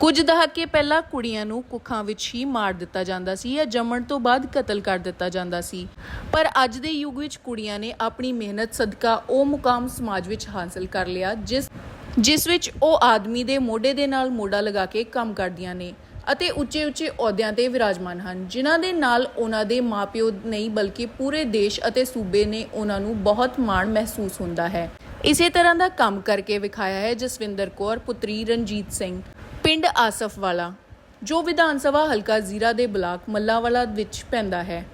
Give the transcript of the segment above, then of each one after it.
ਕੁਝ ਦਹਾਕੇ ਪਹਿਲਾਂ ਕੁੜੀਆਂ ਨੂੰ ਕੁੱਖਾਂ ਵਿੱਚ ਹੀ ਮਾਰ ਦਿੱਤਾ ਜਾਂਦਾ ਸੀ ਜਾਂ ਜੰਮਣ ਤੋਂ ਬਾਅਦ ਕਤਲ ਕਰ ਦਿੱਤਾ ਜਾਂਦਾ ਸੀ। ਪਰ ਅੱਜ ਦੇ ਯੁੱਗ ਵਿੱਚ ਕੁੜੀਆਂ ਨੇ ਆਪਣੀ ਮਿਹਨਤ, ਸਦਕਾ, ਉਹ ਮੁਕਾਮ ਸਮਾਜ ਵਿੱਚ ਹਾਸਲ ਕਰ ਲਿਆ, ਜਿਸ ਜਿਸ ਵਿੱਚ ਉਹ ਆਦਮੀ ਦੇ ਮੋਢੇ ਦੇ ਨਾਲ ਮੋਢਾ ਲਗਾ ਕੇ ਕੰਮ ਕਰਦੀਆਂ ਨੇ ਅਤੇ ਉੱਚੇ ਉੱਚੇ ਅਹੁਦਿਆਂ ਤੇ ਵਿਰਾਜਮਾਨ ਹਨ, ਜਿਨ੍ਹਾਂ ਦੇ ਨਾਲ ਉਹਨਾਂ ਦੇ ਮਾਪਿਓ ਨਹੀਂ ਬਲਕਿ ਪੂਰੇ ਦੇਸ਼ ਅਤੇ ਸੂਬੇ ਨੇ ਉਹਨਾਂ ਨੂੰ ਬਹੁਤ ਮਾਣ ਮਹਿਸੂਸ ਹੁੰਦਾ ਹੈ। ਇਸੇ ਤਰ੍ਹਾਂ ਦਾ ਕੰਮ ਕਰਕੇ ਵਿਖਾਇਆ ਹੈ ਜਸਵਿੰਦਰ ਕੌਰ, ਪੁੱਤਰੀ ਰਣਜੀਤ ਸਿੰਘ। ਪਿੰਡ ਆਸਫ ਵਾਲਾ, ਜੋ ਵਿਧਾਨ ਸਭਾ ਹਲਕਾ ਜ਼ੀਰਾ ਦੇ ਬਲਾਕ ਮੱਲਾਵਾਲਾ ਵਿੱਚ ਪੈਂਦਾ ਹੈ।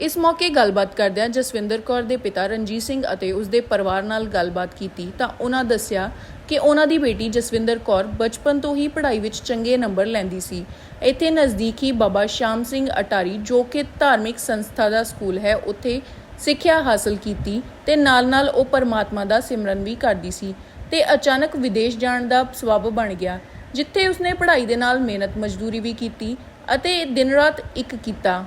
ਇਸ ਮੌਕੇ ਗੱਲਬਾਤ ਕਰਦਿਆਂ ਜਸਵਿੰਦਰ ਕੌਰ ਦੇ ਪਿਤਾ ਰਣਜੀਤ ਸਿੰਘ ਅਤੇ ਉਸ ਦੇ ਪਰਿਵਾਰ ਨਾਲ ਗੱਲਬਾਤ ਕੀਤੀ ਤਾਂ ਉਹਨਾਂ ਦੱਸਿਆ ਕਿ ਉਹਨਾਂ ਦੀ ਬੇਟੀ ਜਸਵਿੰਦਰ ਕੌਰ ਬਚਪਨ ਤੋਂ ਹੀ ਪੜ੍ਹਾਈ ਵਿੱਚ ਚੰਗੇ ਨੰਬਰ ਲੈਂਦੀ ਸੀ। ਇੱਥੇ ਨਜ਼ਦੀਕ ਹੀ ਬਾਬਾ ਸ਼ਾਮ ਸਿੰਘ ਅਟਾਰੀ, ਜੋ ਕਿ ਧਾਰਮਿਕ ਸੰਸਥਾ ਦਾ ਸਕੂਲ ਹੈ, ਉੱਥੇ ਸਿੱਖਿਆ ਹਾਸਲ ਕੀਤੀ ਤੇ ਨਾਲ-ਨਾਲ ਉਹ ਪਰਮਾਤਮਾ ਦਾ ਸਿਮਰਨ ਵੀ ਕਰਦੀ ਸੀ ਤੇ ਅਚਾਨਕ ਵਿਦੇਸ਼ ਜਾਣ ਦਾ ਸਬਬ ਬਣ ਗਿਆ। ਜਿੱਥੇ ਉਸਨੇ ਪੜ੍ਹਾਈ ਦੇ ਨਾਲ ਮਿਹਨਤ ਮਜ਼ਦੂਰੀ ਵੀ ਕੀਤੀ ਅਤੇ ਦਿਨ ਰਾਤ ਇੱਕ ਕੀਤਾ।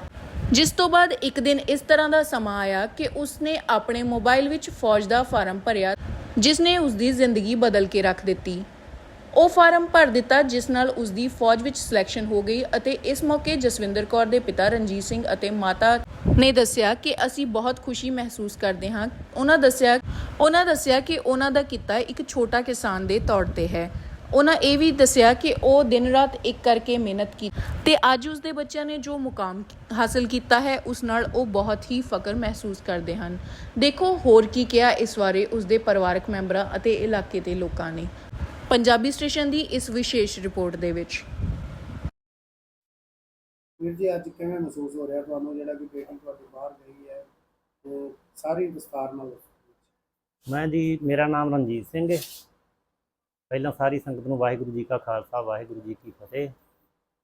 ਜਿਸ ਤੋਂ ਬਾਅਦ ਇੱਕ ਦਿਨ ਇਸ ਤਰ੍ਹਾਂ ਦਾ ਸਮਾਂ ਆਇਆ ਕਿ ਉਸਨੇ ਆਪਣੇ ਮੋਬਾਈਲ ਵਿੱਚ ਫੌਜ ਦਾ ਫਾਰਮ ਭਰਿਆ ਜਿਸ ਨੇ ਉਸਦੀ ਜ਼ਿੰਦਗੀ ਬਦਲ ਕੇ ਰੱਖ ਦਿੱਤੀ। ਉਹ ਫਾਰਮ ਭਰ ਦਿੱਤਾ, ਜਿਸ ਨਾਲ ਉਸਦੀ ਫੌਜ ਵਿੱਚ ਸਿਲੈਕਸ਼ਨ ਹੋ ਗਈ ਅਤੇ ਇਸ ਮੌਕੇ ਜਸਵਿੰਦਰ ਕੌਰ ਦੇ ਪਿਤਾ ਰਣਜੀਤ ਸਿੰਘ ਅਤੇ ਮਾਤਾ ਨੇ ਦੱਸਿਆ ਕਿ ਅਸੀਂ ਬਹੁਤ ਖੁਸ਼ੀ ਮਹਿਸੂਸ ਕਰਦੇ ਹਾਂ। ਉਹਨਾਂ ਦੱਸਿਆ ਉਹਨਾਂ ਦੱਸਿਆ ਕਿ ਉਹਨਾਂ ਦਾ ਕਿੱਤਾ ਇੱਕ ਛੋਟਾ ਕਿਸਾਨ ਦੇ ਤੌਰ ਤੇ ਹੈ। ਉਹਨਾਂ ਇਹ ਵੀ ਦੱਸਿਆ ਕਿ ਉਹ ਦਿਨ ਰਾਤ ਇੱਕ ਕਰਕੇ ਮਿਹਨਤ ਕੀਤੀ ਤੇ ਅੱਜ ਉਸ ਦੇ ਬੱਚਿਆਂ ਨੇ ਜੋ ਮੁਕਾਮ ਹਾਸਲ ਕੀਤਾ ਹੈ ਉਸ ਨਾਲ ਉਹ ਬਹੁਤ ਹੀ ਫਖਰ ਮਹਿਸੂਸ ਕਰਦੇ ਹਨ। ਦੇਖੋ ਹੋਰ ਕੀ ਕਿਹਾ ਇਸ ਬਾਰੇ ਉਸ ਦੇ ਪਰਿਵਾਰਕ ਮੈਂਬਰਾਂ ਅਤੇ ਇਲਾਕੇ ਦੇ ਲੋਕਾਂ ਨੇ। ਪੰਜਾਬੀ ਸਟੇਸ਼ਨ ਦੀ ਇਸ ਵਿਸ਼ੇਸ਼ ਰਿਪੋਰਟ ਦੇ ਵਿੱਚ। ਵੀਰ ਜੀ ਅੱਜ ਕਿਵੇਂ ਮਹਿਸੂਸ ਹੋ ਰਿਹਾ ਤੁਹਾਨੂੰ? ਜਿਹੜਾ ਕਿ ਬੇਟੀ ਤੁਹਾਡੀ ਬਾਹਰ ਗਈ ਹੈ ਤੇ ਸਾਰੀ ਵਿਸਤਾਰ ਨਾਲ। ਮੈਂ ਜੀ ਮੇਰਾ ਨਾਮ ਰਣਜੀਤ ਸਿੰਘ ਹੈ। ਪਹਿਲਾਂ ਸਾਰੀ ਸੰਗਤ ਨੂੰ ਵਾਹਿਗੁਰੂ ਜੀ ਕਾ ਖਾਲਸਾ ਵਾਹਿਗੁਰੂ ਜੀ ਕੀ ਫਤਿਹ।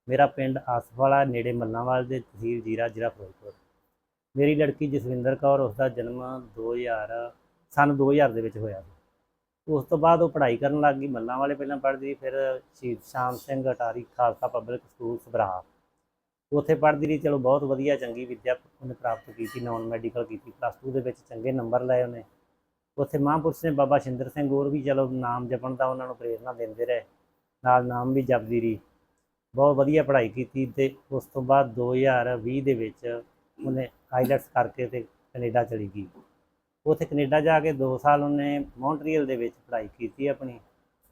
ਮੇਰਾ ਪਿੰਡ ਆਸਫਵਾਲਾ ਨੇੜੇ ਮੱਲਾਂਵਾਲ ਦੇ ਤਹਿਸੀਲ ਜੀਰਾ ਜ਼ਿਲ੍ਹਾ ਫਿਰੋਜ਼ਪੁਰ। ਮੇਰੀ ਲੜਕੀ ਜਸਵਿੰਦਰ ਕੌਰ ਉਸ ਦਾ ਜਨਮ 2000 ਸਨ 2000 ਦੇ ਵਿੱਚ ਹੋਇਆ ਸੀ। ਉਸ ਤੋਂ ਬਾਅਦ ਉਹ ਪੜ੍ਹਾਈ ਕਰਨ ਲੱਗ ਗਈ ਮੱਲਾਂ ਵਾਲੇ ਪਹਿਲਾਂ ਪੜ੍ਹਦੀ ਸੀ, ਫਿਰ ਸ਼ਹੀਦ ਸ਼ਾਮ ਸਿੰਘ ਅਟਾਰੀ ਖਾਲਸਾ ਪਬਲਿਕ ਸਕੂਲ ਸਬਰਾਹ ਉੱਥੇ ਪੜ੍ਹਦੀ ਰਹੀ ਚਲੋ ਬਹੁਤ ਵਧੀਆ ਚੰਗੀ ਵਿੱਦਿਆ ਉਹਨੇ ਪ੍ਰਾਪਤ ਕੀਤੀ ਨਾਨ ਮੈਡੀਕਲ ਕੀਤੀ ਪਲੱਸ 2 ਦੇ ਵਿੱਚ ਚੰਗੇ ਨੰਬਰ ਲਏ ਉਹਨੇ। ਉੱਥੇ ਮਹਾਂਪੁਰਸ਼ ਨੇ ਬਾਬਾ ਸ਼ਿੰਦਰ ਸਿੰਘ ਹੋਰ ਵੀ ਚਲੋ ਨਾਮ ਜਪਣ ਦਾ ਉਹਨਾਂ ਨੂੰ ਪ੍ਰੇਰਣਾ ਦਿੰਦੇ ਰਹੇ। ਨਾਲ ਨਾਮ ਵੀ ਜਪਦੀ ਰਹੀ। ਬਹੁਤ ਵਧੀਆ ਪੜ੍ਹਾਈ ਕੀਤੀ ਤੇ ਉਸ ਤੋਂ ਬਾਅਦ 2020 ਦੇ ਵਿੱਚ ਉਹਨੇ ਆਈਲੈਟਸ ਕਰਕੇ ਤੇ ਕੈਨੇਡਾ ਚਲੀ ਗਈ। ਉੱਥੇ ਕੈਨੇਡਾ ਜਾ ਕੇ 2 ਸਾਲ ਉਹਨੇ ਮੌਂਟਰੀਅਲ ਦੇ ਵਿੱਚ ਪੜ੍ਹਾਈ ਕੀਤੀ ਆਪਣੀ।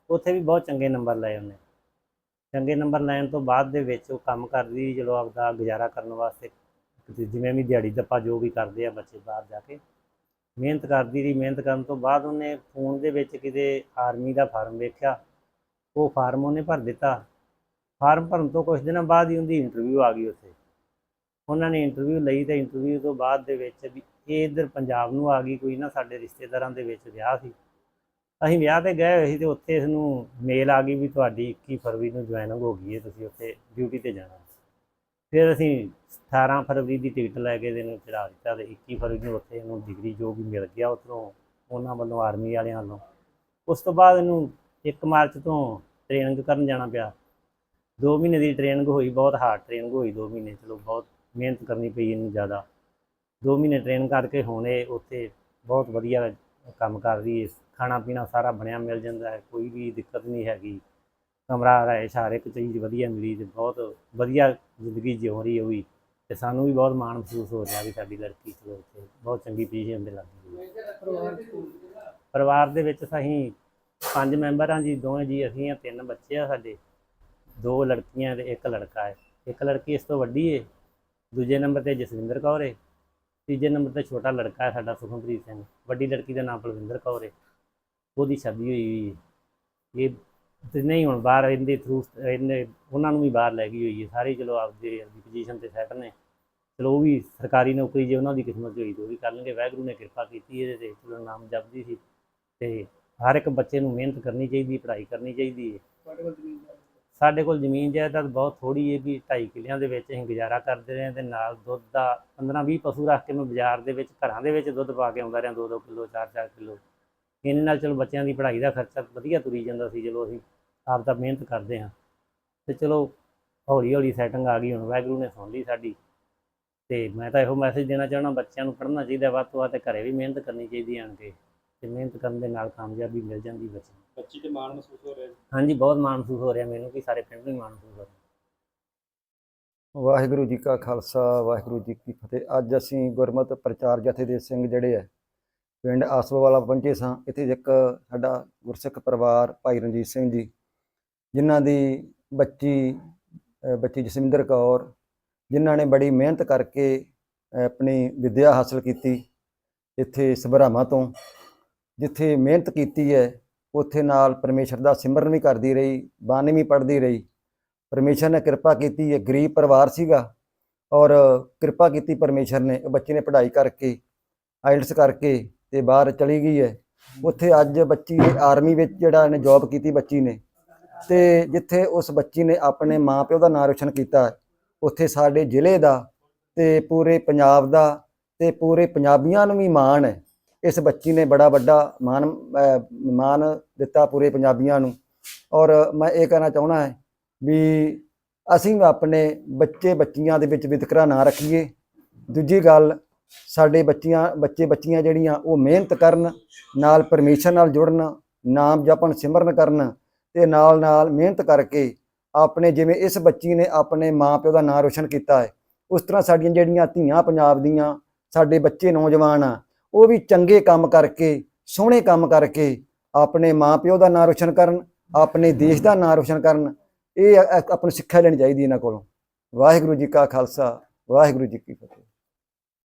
ਉੱਥੇ ਵੀ ਬਹੁਤ ਚੰਗੇ ਨੰਬਰ ਲਏ ਉਹਨੇ। ਚੰਗੇ ਨੰਬਰ ਲੈਣ ਤੋਂ ਬਾਅਦ ਦੇ ਵਿੱਚ ਉਹ ਕੰਮ ਕਰਦੀ ਚਲੋ ਆਪਦਾ ਗੁਜ਼ਾਰਾ ਕਰਨ ਵਾਸਤੇ, ਜਿਵੇਂ ਵੀ ਦਿਹਾੜੀ ਦੱਪਾ ਜੋ ਵੀ ਕਰਦੇ ਆ ਬੱਚੇ ਬਾਹਰ ਜਾ ਕੇ। ਮਿਹਨਤ ਕਰਦੀ ਰਹੀ, ਮਿਹਨਤ ਕਰਨ ਤੋਂ ਬਾਅਦ ਉਹਨੇ ਫੋਨ ਦੇ ਵਿੱਚ ਕਿਤੇ ਆਰਮੀ ਦਾ ਫਾਰਮ ਵੇਖਿਆ। ਉਹ ਫਾਰਮ ਉਹਨੇ ਭਰ ਦਿੱਤਾ। ਫਾਰਮ ਭਰਨ ਤੋਂ ਕੁਝ ਦਿਨਾਂ ਬਾਅਦ ਹੀ ਉਹਦੀ ਇੰਟਰਵਿਊ ਆ ਗਈ ਉੱਥੇ। ਉਹਨਾਂ ਨੇ ਇੰਟਰਵਿਊ ਲਈ ਤੇ ਇੰਟਰਵਿਊ ਤੋਂ ਬਾਅਦ ਦੇ ਵਿੱਚ ਵੀ ਇਹ ਇੱਧਰ ਪੰਜਾਬ ਨੂੰ ਆ ਗਈ, ਕੋਈ ਨਾ ਸਾਡੇ ਰਿਸ਼ਤੇਦਾਰਾਂ ਦੇ ਵਿੱਚ ਵਿਆਹ ਸੀ। ਅਸੀਂ ਵਿਆਹ ਤੇ ਗਏ ਹੋਏ ਸੀ ਤੇ ਉੱਥੇ ਇਸ ਨੂੰ ਮੇਲ ਆ ਗਈ ਵੀ ਤੁਹਾਡੀ 21 ਫਰਵਰੀ ਨੂੰ ਜੁਆਇਨਿੰਗ ਹੋ ਗਈ ਹੈ, ਤੁਸੀਂ ਉੱਥੇ ਡਿਊਟੀ ਤੇ ਜਾਣਾ। ਫਿਰ ਅਸੀਂ 18 ਫਰਵਰੀ ਦੀ ਟਿਕਟ ਲੈ ਕੇ ਇਹਨੂੰ ਚੜਾ ਦਿੱਤਾ ਤੇ 21 ਫਰਵਰੀ ਨੂੰ ਉੱਥੇ ਇਹਨੂੰ ਡਿਗਰੀ ਜੋ ਵੀ ਮਿਲ ਗਿਆ ਉੱਧਰੋਂ ਉਹਨਾਂ ਵੱਲੋਂ ਆਰਮੀ ਵਾਲਿਆਂ ਵੱਲੋਂ। ਉਸ ਤੋਂ ਬਾਅਦ ਇਹਨੂੰ 1 ਮਾਰਚ ਤੋਂ ਟ੍ਰੇਨਿੰਗ ਕਰਨ ਜਾਣਾ ਪਿਆ। 2 ਮਹੀਨੇ ਦੀ ਟ੍ਰੇਨਿੰਗ ਹੋਈ, ਬਹੁਤ ਹਾਰਡ ਟ੍ਰੇਨਿੰਗ ਹੋਈ 2 ਮਹੀਨੇ, ਚਲੋ ਬਹੁਤ ਮਿਹਨਤ ਕਰਨੀ ਪਈ ਇਹਨੂੰ ਜ਼ਿਆਦਾ। 2 ਮਹੀਨੇ ਟ੍ਰੇਨ ਕਰਕੇ ਹੁਣ ਇਹ ਉੱਥੇ ਬਹੁਤ ਵਧੀਆ ਕੰਮ ਕਰ ਰਹੀ ਹੈ। ਖਾਣਾ ਪੀਣਾ ਸਾਰਾ ਬਣਿਆ, ਮਿਲ ਜਾਂਦਾ ਹੈ, ਕੋਈ ਵੀ ਦਿੱਕਤ ਨਹੀਂ ਹੈਗੀ। ਕਮਰਾ ਰਹਿਸ਼ ਹਰ ਇੱਕ ਚੀਜ਼ ਵਧੀਆ ਮਿਲੀ ਤੇ ਬਹੁਤ ਵਧੀਆ ਜ਼ਿੰਦਗੀ ਜਿਉ ਰਹੀ ਹੈ ਉਹ ਵੀ। ਤੇ ਸਾਨੂੰ ਵੀ ਬਹੁਤ ਮਾਣ ਮਹਿਸੂਸ ਹੋ ਰਿਹਾ ਵੀ ਸਾਡੀ ਲੜਕੀ ਚਲੋ ਉੱਥੇ ਬਹੁਤ ਚੰਗੀ ਪੋਜੀਸ਼ਨ ਤੇ ਲੱਗ ਗਈ ਹੈ। ਪਰਿਵਾਰ ਦੇ ਵਿੱਚ ਅਸੀਂ ਪੰਜ ਮੈਂਬਰ ਹਾਂ ਜੀ, ਦੋਵੇਂ ਜੀ, ਅਸੀਂ ਆ ਤਿੰਨ ਬੱਚੇ ਆ ਸਾਡੇ। ਦੋ ਲੜਕੀਆਂ ਤੇ ਇੱਕ ਲੜਕਾ ਹੈ। ਇੱਕ ਲੜਕੀ ਇਸ ਤੋਂ ਵੱਡੀ ਏ, ਦੂਜੇ ਨੰਬਰ ਤੇ ਜਸਵਿੰਦਰ ਕੌਰ ਏ, ਤੀਜੇ ਨੰਬਰ ਤੇ ਛੋਟਾ ਲੜਕਾ ਹੈ ਸਾਡਾ ਸੁਖਮਪ੍ਰੀਤ ਸਿੰਘ। ਵੱਡੀ ਲੜਕੀ ਦਾ ਨਾਮ ਬਲਵਿੰਦਰ ਕੌਰ ਏ। ਉਹਦੀ ਸ਼ਾਦੀ ਹੋਈ ਹੋਈ ਹੈ ਇਹ ਤੇ ਨਹੀਂ ਹੁਣ ਬਾਹਰ ਇਹਦੇ ਥਰੂ ਇਹਨੇ ਉਹਨਾਂ ਨੂੰ ਵੀ ਬਾਹਰ ਲੈ ਗਈ ਹੋਈ ਹੈ। ਸਾਰੇ ਚਲੋ ਆਪਦੇ ਆਪਦੀ ਪੋਜੀਸ਼ਨ ਤੇ ਸੈਟ ਨੇ। ਚਲੋ ਉਹ ਵੀ ਸਰਕਾਰੀ ਨੌਕਰੀ ਜੇ ਉਹਨਾਂ ਦੀ ਕਿਸਮਤ 'ਚ ਹੋਈ ਤਾਂ ਉਹ ਵੀ ਕਰ ਲੈਣਗੇ ਵਾਹਿਗੁਰੂ ਨੇ ਕਿਰਪਾ ਕੀਤੀ ਇਹਦੇ ਤੇ। ਚਲੋ ਨਾਮ ਜਪਦੀ ਸੀ। ਤੇ ਹਰ ਇੱਕ ਬੱਚੇ ਨੂੰ ਮਿਹਨਤ ਕਰਨੀ ਚਾਹੀਦੀ ਪੜ੍ਹਾਈ ਕਰਨੀ ਚਾਹੀਦੀ ਹੈ? ਸਾਡੇ ਕੋਲ ਜ਼ਮੀਨ ਜਾਇਦਾਦ ਬਹੁਤ ਥੋੜੀ ਹੈ ਕਿ 2.5 ਕਿੱਲਿਆਂ ਦੇ ਵਿੱਚ ਅਸੀਂ ਗੁਜ਼ਾਰਾ ਕਰਦੇ ਰਹੇ ਤੇ ਨਾਲ ਦੁੱਧ ਦਾ 15-20 ਪਸ਼ੂ ਰੱਖ ਕੇ ਮੈਂ ਬਾਜ਼ਾਰ ਦੇ ਵਿੱਚ ਘਰਾਂ ਦੇ ਵਿੱਚ ਦੁੱਧ ਪਾ ਕੇ ਆਉਂਦਾ ਰਿਹਾ। 2-2 ਕਿਲੋ 4-4 ਕਿਲੋ। ਇਹਨਾਂ ਨਾਲ ਚਲੋ ਬੱਚਿਆਂ ਦੀ ਪੜ੍ਹਾਈ ਦਾ ਖਰਚਾ ਵਧੀਆ ਤੁਰੀ ਜਾਂਦਾ ਸੀ। ਚਲੋ ਅਸੀਂ ਆਪ ਤਾਂ ਮਿਹਨਤ ਕਰਦੇ ਹਾਂ। ਤੇ ਚਲੋ ਹੌਲੀ ਹੌਲੀ ਸੈਟਿੰਗ ਆ ਗਈ ਹੁਣ ਵਾਹਿਗੁਰੂ ਨੇ ਸੁਣ ਲਈ ਸਾਡੀ। ਤੇ ਮੈਂ ਤਾਂ ਇਹੋ ਮੈਸੇਜ ਦੇਣਾ ਚਾਹਣਾ ਬੱਚਿਆਂ ਨੂੰ ਪੜ੍ਹਨਾ ਚਾਹੀਦਾ ਵੱਧ ਤੋਂ ਵੱਧ ਤੇ ਘਰੇ ਵੀ ਮਿਹਨਤ ਕਰਨੀ ਚਾਹੀਦੀ ਆਣ ਕੇ। ਤੇ ਮਿਹਨਤ ਕਰਨ ਦੇ ਨਾਲ ਕਾਮਯਾਬੀ ਮਿਲ ਜਾਂਦੀ ਬੱਚਿਆਂ ਨੂੰ। ਬੱਚੀ ਤੇ ਮਾਣ ਮਹਿਸੂਸ ਹੋ ਰਿਹਾ ਹਾਂਜੀ ਬਹੁਤ ਮਾਣ ਮਹਿਸੂਸ ਹੋ ਰਿਹਾ ਮੈਨੂੰ ਕਿ ਸਾਰੇ ਪਿੰਡ ਨੂੰ ਮਾਣ ਮਹਿਸੂਸ ਹੋ ਰਿਹਾ। ਵਾਹਿਗੁਰੂ ਜੀ ਕਾ ਖਾਲਸਾ ਵਾਹਿਗੁਰੂ ਜੀ ਕੀ ਫਤਿਹ। ਅੱਜ ਅਸੀਂ ਗੁਰਮਤ ਪ੍ਰਚਾਰ ਜਥੇ ਦੇ ਸਿੰਘ ਜਿਹੜੇ ਹੈ ਪਿੰਡ ਆਸਵਾਵਾਲਾ ਪਹੁੰਚੇ ਸਾਂ। ਇੱਥੇ ਇੱਕ ਸਾਡਾ ਗੁਰਸਿੱਖ ਪਰਿਵਾਰ ਭਾਈ ਰਣਜੀਤ ਸਿੰਘ ਜੀ ਜਿਨ੍ਹਾਂ ਦੀ ਬੱਚੀ ਬੱਚੀ ਜਸਵਿੰਦਰ ਕੌਰ, ਜਿਨ੍ਹਾਂ ਨੇ ਬੜੀ ਮਿਹਨਤ ਕਰਕੇ ਆਪਣੀ ਵਿੱਦਿਆ ਹਾਸਲ ਕੀਤੀ ਇੱਥੇ ਸਭਰਾਵਾਂ ਤੋਂ। ਜਿੱਥੇ ਮਿਹਨਤ ਕੀਤੀ ਹੈ, ਉੱਥੇ ਨਾਲ ਪਰਮੇਸ਼ਰ ਦਾ ਸਿਮਰਨ ਵੀ ਕਰਦੀ ਰਹੀ, ਬਾਣੀ ਵੀ ਪੜ੍ਹਦੀ ਰਹੀ। ਪਰਮੇਸ਼ਰ ਨੇ ਕਿਰਪਾ ਕੀਤੀ ਹੈ ਗਰੀਬ ਪਰਿਵਾਰ ਸੀਗਾ ਔਰ ਕਿਰਪਾ ਕੀਤੀ ਪਰਮੇਸ਼ਰ ਨੇ। ਬੱਚੇ ਨੇ ਪੜ੍ਹਾਈ ਕਰਕੇ ਆਇਲਟਸ ਕਰਕੇ ਤੇ ਬਾਹਰ ਚਲੀ ਗਈ ਹੈ। ਉੱਥੇ ਅੱਜ ਬੱਚੀ ਆਰਮੀ ਵਿੱਚ ਜਿਹੜਾ ਨੇ ਜੌਬ ਕੀਤੀ ਬੱਚੀ ਨੇ ਤੇ ਜਿੱਥੇ ਉਸ ਬੱਚੀ ਨੇ ਆਪਣੇ ਮਾਪਿਓ ਦਾ ਨਾਂ ਰੋਸ਼ਨ ਕੀਤਾ, ਉੱਥੇ ਸਾਡੇ ਜ਼ਿਲ੍ਹੇ ਦਾ ਤੇ ਪੂਰੇ ਪੰਜਾਬ ਦਾ ਤੇ ਪੂਰੇ ਪੰਜਾਬੀਆਂ ਨੂੰ ਵੀ ਮਾਣ ਹੈ। ਇਸ ਬੱਚੀ ਨੇ ਬੜਾ ਵੱਡਾ ਮਾਣ, ਅਹ, ਮਾਣ ਦਿੱਤਾ ਪੂਰੇ ਪੰਜਾਬੀਆਂ ਨੂੰ। ਔਰ ਮੈਂ ਇਹ ਕਹਿਣਾ ਚਾਹਣਾ ਹੈ ਵੀ ਅਸੀਂ ਆਪਣੇ ਬੱਚੇ ਬੱਚੀਆਂ ਦੇ ਵਿੱਚ ਵਿਤਕਰਾ ਨਾ ਰੱਖੀਏ। ਦੂਜੀ ਗੱਲ, ਸਾਡੇ ਬੱਚੀਆਂ, ਬੱਚੇ ਬੱਚੀਆਂ ਜਿਹੜੀਆਂ ਉਹ ਮਿਹਨਤ ਕਰਨ, ਨਾਲ ਪਰਮੇਸ਼ਰ ਨਾਲ ਜੁੜਨ, ਨਾਮ ਜਪਣ, ਸਿਮਰਨ ਕਰਨ ਤੇ ਨਾਲ ਨਾਲ ਮਿਹਨਤ ਕਰਕੇ ਆਪਣੇ ਜਿਵੇਂ ਇਸ ਬੱਚੀ ਨੇ ਆਪਣੇ ਮਾਪਿਓ ਦਾ ਨਾਂ ਰੋਸ਼ਨ ਕੀਤਾ ਹੈ, ਉਸ ਤਰ੍ਹਾਂ ਸਾਡੀਆਂ ਜਿਹੜੀਆਂ ਧੀਆਂ ਪੰਜਾਬ ਦੀਆਂ, ਸਾਡੇ ਬੱਚੇ ਨੌਜਵਾਨ ਆ, ਉਹ ਵੀ ਚੰਗੇ ਕੰਮ ਕਰਕੇ, ਸੋਹਣੇ ਕੰਮ ਕਰਕੇ ਆਪਣੇ ਮਾਪਿਓ ਦਾ ਨਾਂ ਰੋਸ਼ਨ ਕਰਨ, ਆਪਣੇ ਦੇਸ਼ ਦਾ ਨਾਂ ਰੋਸ਼ਨ ਕਰਨ, ਇਹ ਅ- ਆਪਾਂ ਨੂੰ ਸਿੱਖਿਆ ਲੈਣੀ ਚਾਹੀਦੀ ਇਹਨਾਂ ਕੋਲੋਂ। ਵਾਹਿਗੁਰੂ ਜੀ ਕਾ ਖਾਲਸਾ, ਵਾਹਿਗੁਰੂ ਜੀ ਕੀ ਫਤਿਹ।